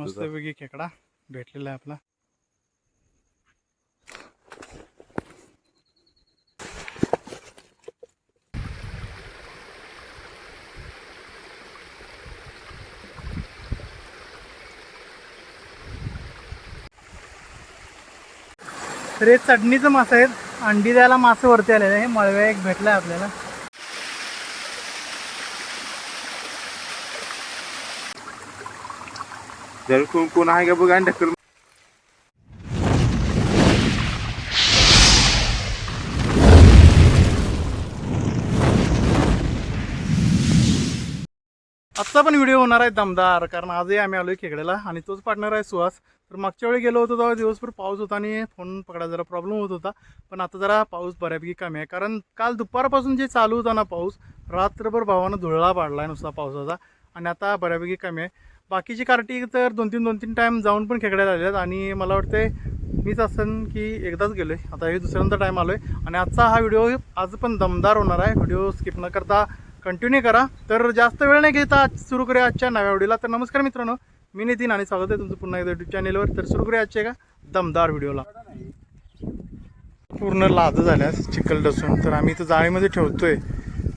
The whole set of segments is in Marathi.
मस्तपैकी खेकडा भेटलेला आहे आपला. तर हे चटणीचं मासं आहेत. अंडी द्यायला मासे वरती आलेले आहे मळव्या एक भेटलाय आपल्याला. जर कोण कोण आहे का बघा आणि ढकल पण व्हिडिओ होणार आहे दमदार कारण आजही आम्ही आलोय खेकड्याला आणि तोच पार्टनर आहे सुहास. तर मागच्या वेळी गेलो होतो तेव्हा दिवसभर पाऊस होता आणि फोन पकडायला जरा प्रॉब्लेम होत होता. पण आता जरा पाऊस बऱ्यापैकी कमी आहे कारण काल दुपारपासून जे चालू होता ना पाऊस रात्रभर भावानं धुळळा पाडला आहे नुसता पावसाचा आणि आता बऱ्यापैकी कमी आहे. बाकीची कार्टी तर दोन तीन दोन तीन टाईम जाऊन पण खेकड्याला आलेत आणि मला वाटते मीच असं की एकदाच गेलो आहे आता हे दुसऱ्यांदा टाईम आलो आहे आणि आजचा हा व्हिडिओ आज पण दमदार होणार आहे. व्हिडिओ स्किप न करता कंटिन्यू करा. तर जास्त वेळ नाही घेता आज सुरू करूया आजच्या नव्या व्हिडिओला तर नमस्कार मित्रांनो मी नितीन आणि स्वागत आहे तुमचं पुन्हा एकदा यूट्यूब चॅनेलवर तर सुरू करूया आजच्या का दमदार व्हिडिओला पूर्ण लाद झाल्यास चिखल डसून. तर आम्ही इथं जाळीमध्ये ठेवतोय.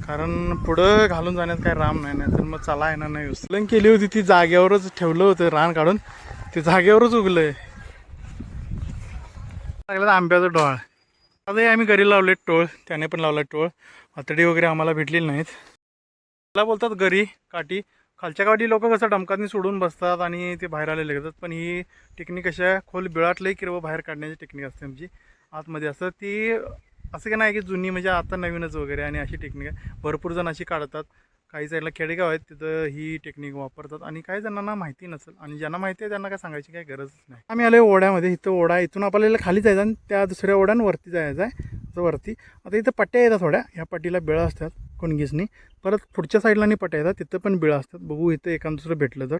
कारण पुढं घालून जाण्यात काही राम नाही नाही तर मग चला येणार नाही उचलन केली होती ती जागेवरच ठेवलं होतं रान काढून. ते जागेवरच उगलंय. लागलं आंब्याचं डोळ. आताही आम्ही घरी लावले टोळ त्याने पण लावला टोळ. आतडी वगैरे आम्हाला भेटलेली नाहीत. त्याला बोलतात गरी काठी. खालच्या काठी लोक कसं डमकातनी सोडून बसतात आणि ते बाहेर आलेले घेतात पण ही टेक्निक अशा आहे, खोल बिळातलंही किरवं बाहेर काढण्याची टेक्निक असते आमची. आतमध्ये असतं ती असं काय नाही की जुनी म्हणजे आता नवीनच वगैरे आणि अशी टेक्निक आहे. भरपूर जण अशी काढतात. काही साईडला खेडेगाव आहेत तिथं ही टेक्निक वापरतात. आणि काही जणांना माहिती नसेल आणि ज्यांना माहिती आहे त्यांना काय सांगायची काही गरजच नाही. आम्ही आलो ओढ्यामध्ये. इथं ओढा इथून आपल्याला खाली जायचं आणि त्या दुसऱ्या ओढ्यांवरती जायचं आहे. असं वरती. आता इथं पट्ट्या येतात थोड्या. ह्या पट्टीला बिळं असतात कोणगीसनी. परत पुढच्या साईडला नाही पट्ट्या येतात. तिथं पण बिळं असतात. बघू इथं एकान दुसरं भेटलं तर.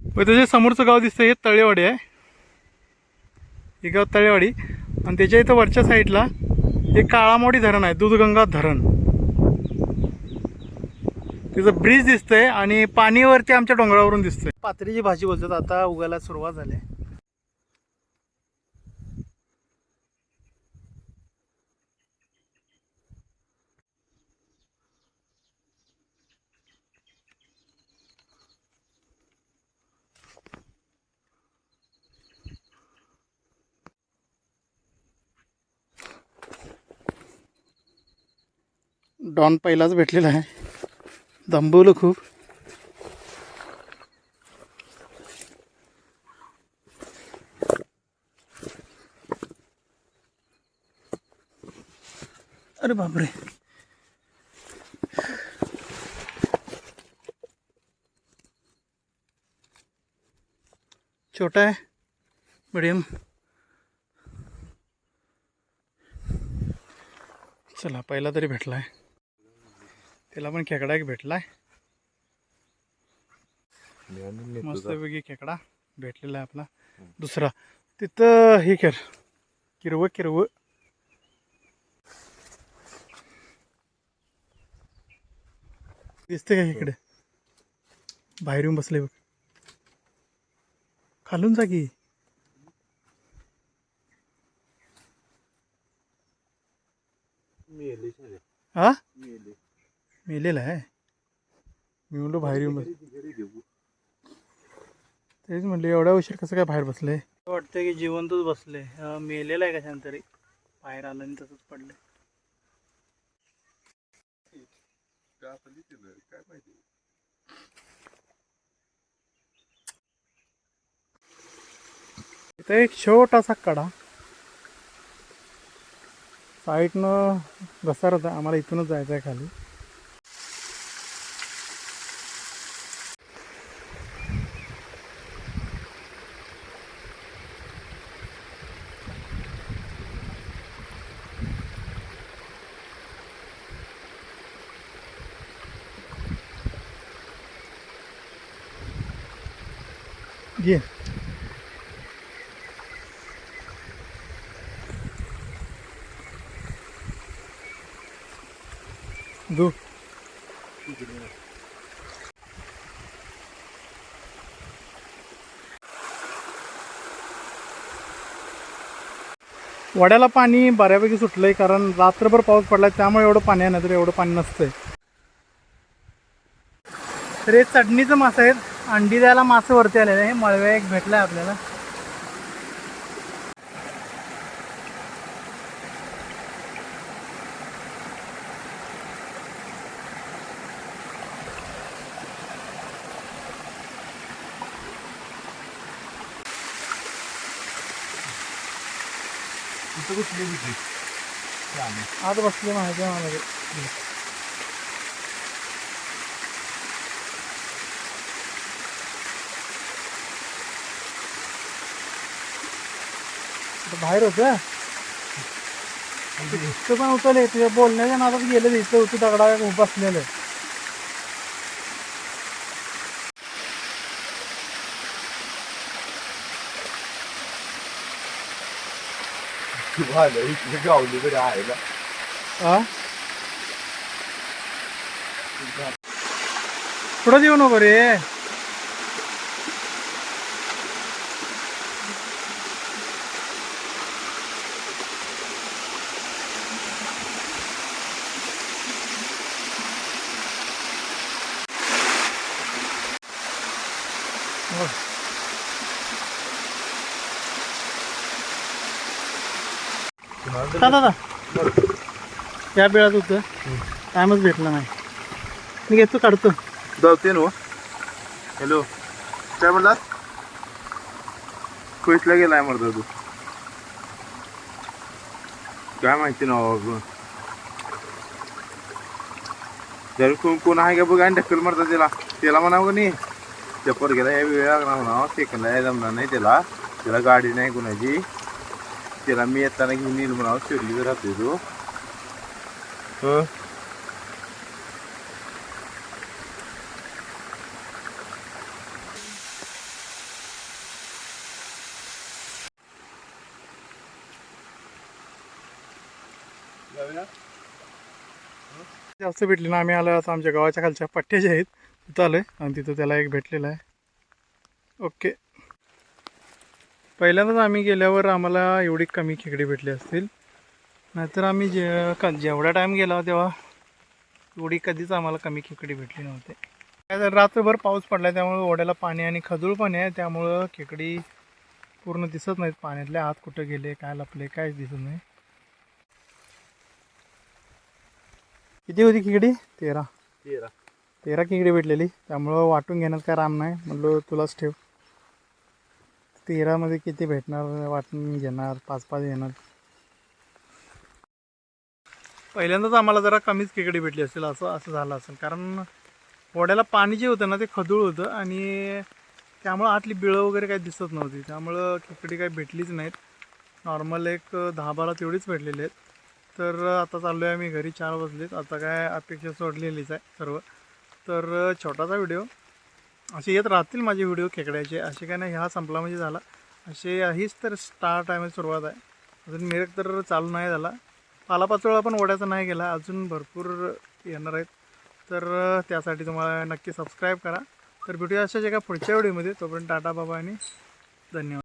मग त्याचे समोरचं गाव दिसतं हे तळेवाडी आहे. हे गाव तळेवाडी. आणि त्याच्या इथं वरच्या साईडला हे काळामोडी धरण आहे दूधगंगा धरण तिचं ब्रिज दिसतंय आणि पाणीवरती आमच्या डोंगरावरून दिसतंय पात्रीची भाजी बोलतात आता उगायला सुरुवात झाली आहे. डॉन पहिलाच भेटलेला आहे. दंबवलं खूप. अरे बापरे. छोटा आहे. मीडियम. चला पहिला तरी भेटला आहे. त्याला पण खेकडा एक भेटलाय. मस्तपैकी खेकडा भेटलेला आहे आपला. दुसरा. तिथं हे कर किरव किरव. दिसते का इकडे? बाहेर येऊन बसले बघ. खालून जा की. हा? मेलेला आहे. मी म्हणलो बाहेर येऊन बस. तेच म्हणले एवढ्या उशीर कसं काय बाहेर बसले? वाटतं की जिवंतच बसले. मेलेलं आहे कशाने तरी. बाहेर आलं आणि तसंच पडलं. इथं एक छोटासा कडा. साईडनं घसरत आहे. आम्हाला इथूनच जायचं आहे खाली. घे. दो. वड्याला पाणी बऱ्यापैकी सुटलंय कारण रात्रभर पाऊस पडलाय त्यामुळे एवढं पाणी आहे तर एवढं पाणी नसतंय. तर हे चटणीचं मासा आहेत. अंडी द्यायला मासं वरती आलेलं आहे मळव्या एक भेटलाय आपल्याला. आज बसले माहिती आहे मला बाहेर होत इथं पण उचलले तुझ्या बोलण्याच्या नादात गेले इथं होतं दगडा उभं बसलेलं गावली तरी आहे ना। हा? पुढं येऊ नको रे हो. दादा त्या वेळात होतं. टायमच भेटला नाही. मी घेतो काढतो. जाते ना हॅलो काय म्हणलात कुठला गेलाय म्हणतो तू. काय माहिती ना बाबा जर कोण कोण आहे का बघ आणि ढक्कल मारतात त्याला. त्याला म्हणावं का नाही? त्या पोरग्याला या वेळ लागणार म्हणावं. सेकंडला या जमणार नाही त्याला. त्याला गाडी नाही कोणाची. त्याला मी येताना घेऊन येईल म्हणावं शिरलीच राहतोय तो हं जास्त भेटली ना आम्ही आलो आता आमच्या गावाच्या खालच्या पट्ट्या ज्या आहेत. तिथं आलोय आणि तिथं त्याला एक भेटलेला आहे. ओके पहिल्यांदाच आम्ही गेल्यावर आम्हाला एवढी कमी खेकडे भेटली असतील. नाहीतर आम्ही जे क- जेवढा टाईम गेला तेव्हा एवढी कधीच आम्हाला कमी खेकडे भेटली नव्हते. काय तर रात्रभर पाऊस पडला त्यामुळे ओढ्याला पाणी आणि खजूळ पाणी आहे. त्यामुळं खेकडी पूर्ण दिसत नाहीत पाण्यातले. आत कुठं गेले काय लपले काहीच दिसत नाही. किती होती खेकडी? तेरा. तेरा. तेरा खेकडी भेटलेली. त्यामुळं वाटून घेण्यात काय राम नाही. म्हणलो तुलाच ठेव. तेरामध्ये किती भेटणार वाटून घेणार? पाच पाच येणार पहिल्यांदाच आम्हाला जरा कमीच खेकडी भेटली असेल असं असं झालं असेल. कारण ओढ्याला पाणी जे होतं ना ते खदूळ होतं आणि त्यामुळं आतली बिळं वगैरे काही दिसत नव्हती. त्यामुळं खेकडी काही भेटलीच नाहीत. नॉर्मल एक दहा बारा तेवढीच भेटलेली आहेत. तर आता चाललो आहे आम्ही घरी चार वाजलेत. आता काय अपेक्षा सोडलेलीच आहे सर्व. तर छोटासा व्हिडिओ. असे येत राहतील माझे व्हिडिओ खेकड्याचे. असे काय नाही हा संपला म्हणजे झाला. असे हीच तर स्टार्ट आहे म्हणजे सुरुवात आहे. अजून मिरक तर चालू नाही झाला. पालापाचोळा पण ओढ्याचा नाही गेला. अजून भरपूर येणार आहेत. तर त्यासाठी तुम्हाला नक्की सबस्क्राईब करा. तर भेटूया अशाच एका पुढच्या व्हिडिओमध्ये तोपर्यंत टाटा बाबा आणि धन्यवाद.